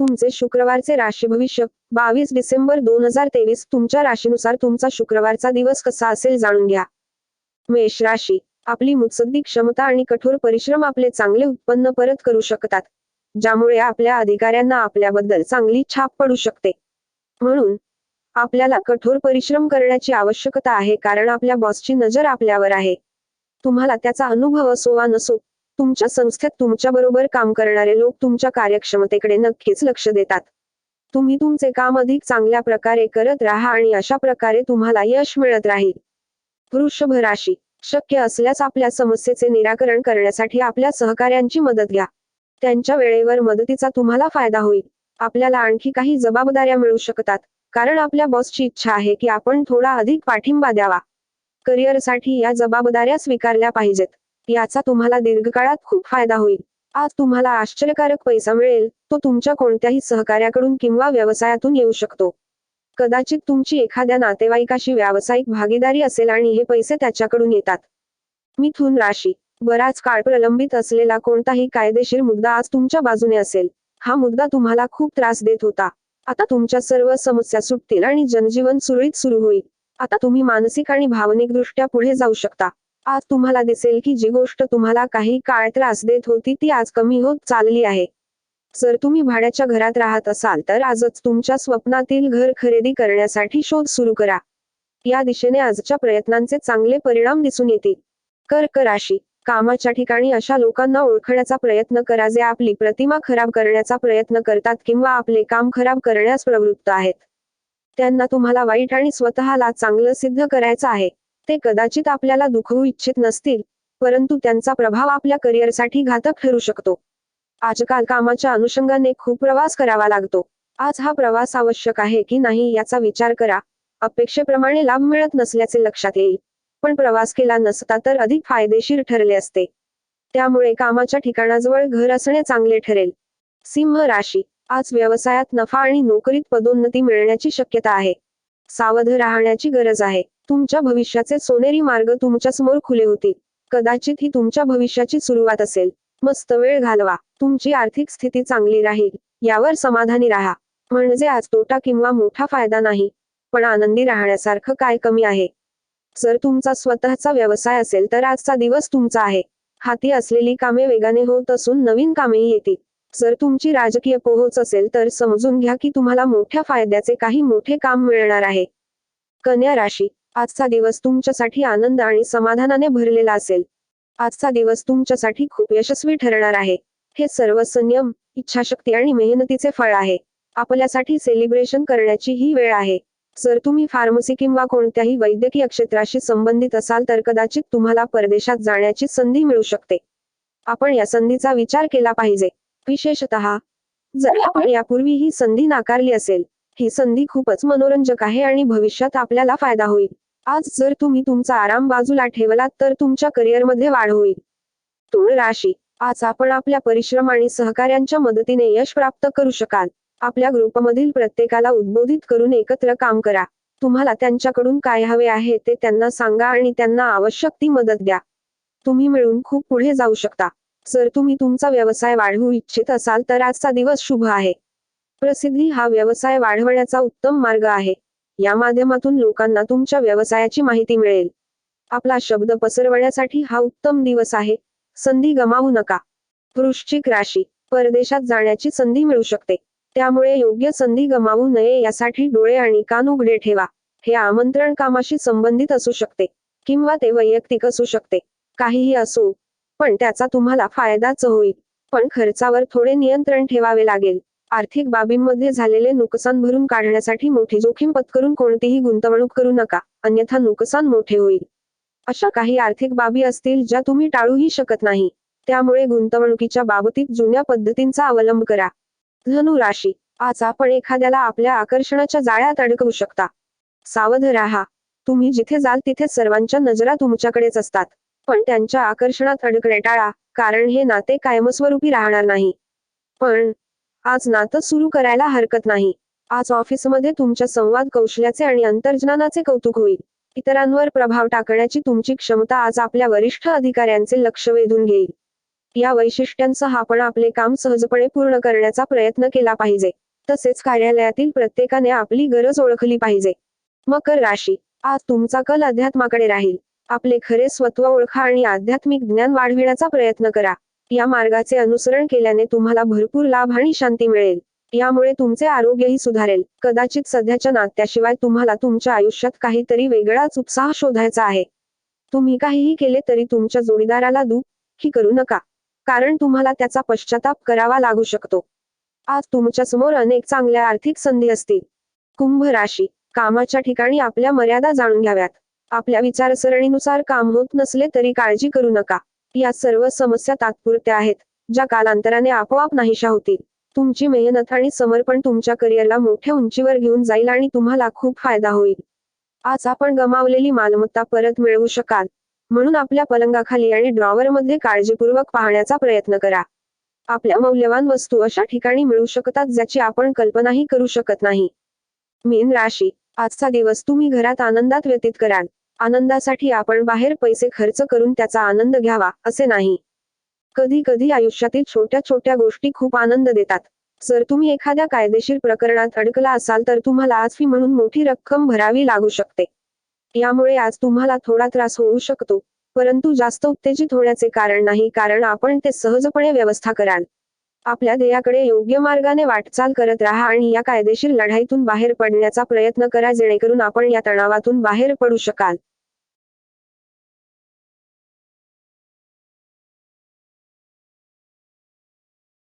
तुमचे शुक्रवारचे राशी भविष्य. बावीस डिसेंबर दोन हजार तेवीस तुमच्या राशीनुसार तुमचा शुक्रवारचा दिवस कसा असेल जाणून घ्या. मेष राशी. आपली मुत्सद्दी क्षमता आणि कठोर परिश्रम आपले चांगले उत्पन्न परत करू शकतात. ज्यामुळे आपल्या अधिकाऱ्यांना आपल्याबद्दल चांगली छाप पडू शकते. म्हणून आपल्याला कठोर परिश्रम करण्याची आवश्यकता आहे कारण आपल्या बॉसची नजर आपल्यावर आहे. तुम्हाला त्याचा अनुभव असो वा नसो तुमच्या संस्थेत तुमच्या बरोबर काम करणारे लोक तुमच्या कार्यक्षमतेकडे नक्कीच लक्ष देतात. तुम्ही तुमचे काम अधिक चांगल्या प्रकारे करत राहा आणि अशा प्रकारे तुम्हाला यश मिळत राहील. वृषभ राशी शक्य असल्यास आपल्या समस्येचे निराकरण करण्यासाठी आपल्या सहकाऱ्यांची मदत घ्या. त्यांच्या वेळेवर मदतीचा तुम्हाला फायदा होईल. आपल्याला आणखी काही जबाबदाऱ्या मिळू शकतात कारण आपल्या बॉसची इच्छा आहे की आपण थोडा अधिक पाठिंबा द्यावा. करिअरसाठी या जबाबदाऱ्या स्वीकारल्या पाहिजेत. याचा तुम्हाला दीर्घकाळात खूप फायदा होईल. आज तुम्हाला आश्चर्यकारक पैसा मिळेल तो तुमच्या कोणत्याही सहकार्याकडून किंवा व्यवसायातून येऊ शकतो. कदाचित तुमची एखाद्या नातेवाईकाशी व्यावसायिक भागीदारी असेल आणि हे पैसे त्याच्याकडून येतात. मिथुन राशी. बराच काळ प्रलंबित असलेला कोणताही कायदेशीर मुद्दा आज तुमच्या बाजूने असेल. हा मुद्दा तुम्हाला खूप त्रास देत होता. आता तुमच्या सर्व समस्या सुटतील आणि जनजीवन सुरळीत सुरू होईल. आता तुम्ही मानसिक आणि भावनिक दृष्ट्या पुढे जाऊ शकता. आज तुम्हाला दिसेल की जी गोष्ट तुम्हाला काही काळ त्रास देत होती ती आज कमी होत चालली आहे. जर तुम्ही भाड्याच्या घरात राहत असाल तर आजच तुमच्या स्वप्नातील घर खरेदी करण्यासाठी शोध सुरू करा. या दिशेने आजच्या प्रयत्नांचे चांगले परिणाम दिसून येतील. कर्क राशी. कामाच्या ठिकाणी अशा लोकांना ओळखण्याचा प्रयत्न करा जे आपली प्रतिमा खराब करण्याचा प्रयत्न करतात किंवा आपले काम खराब करण्यास प्रवृत्त आहेत. त्यांना तुम्हाला वाईट आणि स्वतःला चांगलं सिद्ध करायचं आहे. ते कदाचित आपल्याला दुखवू इच्छित नसतील परंतु त्यांचा प्रभाव आपल्या करिअरसाठी घातक ठरू शकतो. आजकाल कामाच्या अनुषंगाने खूप प्रवास करावा लागतो. आज हा प्रवास आवश्यक आहे की नाही याचा विचार करा. अपेक्षेप्रमाणे लाभ मिळत नसल्याचे लक्षात येईल. पण प्रवास केला नसता तर अधिक फायदेशीर ठरले असते. त्यामुळे कामाच्या ठिकाणाजवळ घर असणे चांगले ठरेल. सिंह राशी. आज व्यवसायात नफा आणि नोकरीत पदोन्नती मिळण्याची शक्यता आहे. सावध राहण्याची गरज आहे. तुमच्या भविष्याचे सोनेरी मार्ग तुमच्यासमोर खुले होतील. कदाचित ही तुमच्या भविष्याची सुरुवात असेल. मस्त वेळ घालवा. तुमची आर्थिक स्थिती चांगली राहील. यावर समाधानी राहा. म्हणजे आज तोटा किंवा मोठा फायदा नाही. पण आनंदी राहण्यासारखं काय कमी आहे? जर तुमचा स्वतःचा व्यवसाय असेल तर आजचा दिवस तुमचा आहे. हाती असलेली कामे वेगाने होत असून नवीन कामेही येतील. जर तुमची राजकीय पोहोच असेल तर समजून घ्या की तुम्हाला मोठ्या फायद्याचे काही मोठे काम मिळणार आहे. कन्या राशी. आजचा दिवस तुमच्यासाठी आनंद आणि समाधानाने भरलेला असेल. आजचा दिवस तुमच्यासाठी खूप यशस्वी ठरणार आहे. हे सर्व संयम इच्छाशक्ती आणि मेहनतीचे फळ आहे. आपल्यासाठी सेलिब्रेशन करण्याची ही वेळ आहे. जर तुम्ही फार्मसी किंवा कोणत्याही वैद्यकीय क्षेत्राशी संबंधित असाल तर कदाचित तुम्हाला परदेशात जाण्याची संधी मिळू शकते. आपण या संधीचा विचार केला पाहिजे. विशेषतः जर आपण यापूर्वी ही संधी नाकारली असेल ही संधी खूपच मनोरंजक आहे आणि भविष्यात आपल्याला फायदा होईल. आज जर तुम्ही तुमचा आराम बाजूला ठेवलात तर तुमच्या करिअरमध्ये वाढ होईल. तुळ राशी. आज आपण आपल्या परिश्रम आणि सहकार्यांच्या मदतीने यश प्राप्त करू शकाल. आपल्या ग्रुपमधील प्रत्येकाला उद्बोधित करून एकत्र काम करा. तुम्हाला त्यांच्याकडून काय हवे आहे ते त्यांना सांगा आणि त्यांना आवश्यक ती मदत द्या. तुम्ही मिळून खूप पुढे जाऊ शकता. जर तुम्ही तुमचा व्यवसाय वाढवू इच्छित असाल तर आजचा दिवस शुभ आहे. प्रसिद्धी हा व्यवसाय वाढवण्याचा उत्तम मार्ग आहे. या माध्यमातून लोकांना तुमच्या व्यवसायाची माहिती मिळेल. आपला शब्द पसरवण्यासाठी हा उत्तम दिवस आहे. संधी गमावू नका. वृश्चिक राशी परदेशात जाण्याची संधी मिळू शकते. त्यामुळे योग्य संधी गमावू नये यासाठी डोळे आणि कान उघडे ठेवा. हे आमंत्रण कामाशी संबंधित असू शकते किंवा ते वैयक्तिक असू शकते. काहीही असो पण त्याचा तुम्हाला फायदाच होईल. पण खर्चावर थोडे नियंत्रण ठेवावे लागेल. आर्थिक बाबींमध्ये झालेले नुकसान भरून काढण्यासाठी मोठी जोखीम पत्करून कोणतीही गुंतवणूक करू नका अन्यथा नुकसान मोठे होईल. अशा काही आर्थिक बाबी असतील ज्या तुम्ही टाळूही शकत नाही त्यामुळे गुंतवणुकीच्या बाबतीत जुन्या पद्धतींचा अवलंब करा. धनु राशी आज आपण एखाद्याला आपल्या आकर्षणाच्या जाळ्यात अडकवू शकता. सावध राहा. तुम्ही जिथे जाल तिथे सर्वांच्या नजरा तुमच्याकडेच असतात. पण त्यांच्या आकर्षणात अडकणे टाळा कारण हे नाते कायमस्वरूपी राहणार नाही. पण आज नातं सुरू करायला हरकत नाही. आज ऑफिसमध्ये तुमच्या संवाद कौशल्याचे आणि अंतर्ज्ञानाचे कौतुक होईल. इतरांवर प्रभाव टाकण्याची तुमची क्षमता आज आपल्या वरिष्ठ अधिकाऱ्यांचे लक्ष वेधून घेईल. या वैशिष्ट्यांसह आपण आपले काम सहजपणे पूर्ण करण्याचा प्रयत्न केला पाहिजे. तसेच कार्यालयातील प्रत्येकाने आपली गरज ओळखली पाहिजे. मकर राशी. आज तुमचा कल अध्यात्माकडे राहील. आपले खरे स्वत्व ओळखा आणि आध्यात्मिक ज्ञान वाढविण्याचा प्रयत्न करा. या मार्गाचे अनुसरण केल्याने तुम्हाला भरपूर लाभ आणि शांती मिळेल. यामुळे तुमचे आरोग्यही सुधारेल. कदाचित सध्याच्या नात्याशिवाय तुम्हाला तुमच्या आयुष्यात काहीतरी वेगळाच उत्साह शोधायचा आहे. तुम्ही काहीही केले तरी तुमच्या जोडीदाराला दुःखी करू नका कारण तुम्हाला त्याचा पश्चाताप करावा लागू शकतो. आज तुमच्यासमोर अनेक चांगल्या आर्थिक संधी असतील. कुंभ राशी कामाच्या ठिकाणी आपल्या मर्यादा जाणून घ्याव्यात. आपल्या विचारसरणीनुसार काम होत नसले तरी काळजी करू नका. या सर्व समस्या तात्पुरत्या आहेत ज्या कालांतराने आपोआप नाहीशा होतील. तुमची मेहनत आणि समर्पण तुमच्या करिअरला मोठ्या उंचीवर घेऊन जाईल आणि तुम्हाला खूप फायदा होईल. आज आपण गमावलेली मालमत्ता परत मिळवू शकाल. म्हणून आपल्या पलंगाखाली आणि ड्रॉवरमध्ये काळजीपूर्वक पाहण्याचा प्रयत्न करा. आपल्या मौल्यवान वस्तू अशा ठिकाणी मिळू शकतात ज्याची आपण कल्पनाही करू शकत नाही. मीन राशी. आजचा दिवस तुम्ही घरात आनंदात व्यतीत कराल. आनंदासाठी आपण बाहेर पैसे खर्च करून त्याचा आनंद घ्यावा असे नाही. कधी कधी आयुष्यातील छोट्या छोट्या गोष्टी खूप आनंद देतात. जर तुम्ही एखाद्या कायदेशीर प्रकरणात अडकला असाल तर तुम्हाला आज फी म्हणून मोठी रक्कम भरावी लागू शकते. यामुळे आज तुम्हाला थोडा त्रास होऊ शकतो परंतु जास्त उत्तेजित होण्याचे कारण नाही कारण आपण ते सहजपणे व्यवस्था कराल. आपल्या ध्येयाकडे योग्य मार्गाने वाटचाल करत राहा आणि या कायदेशीर लढाईतून बाहेर पडण्याचा प्रयत्न करा जेणेकरून आपण या तणावातून बाहेर पडू शकाल.